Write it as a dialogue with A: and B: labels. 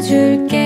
A: 줄게.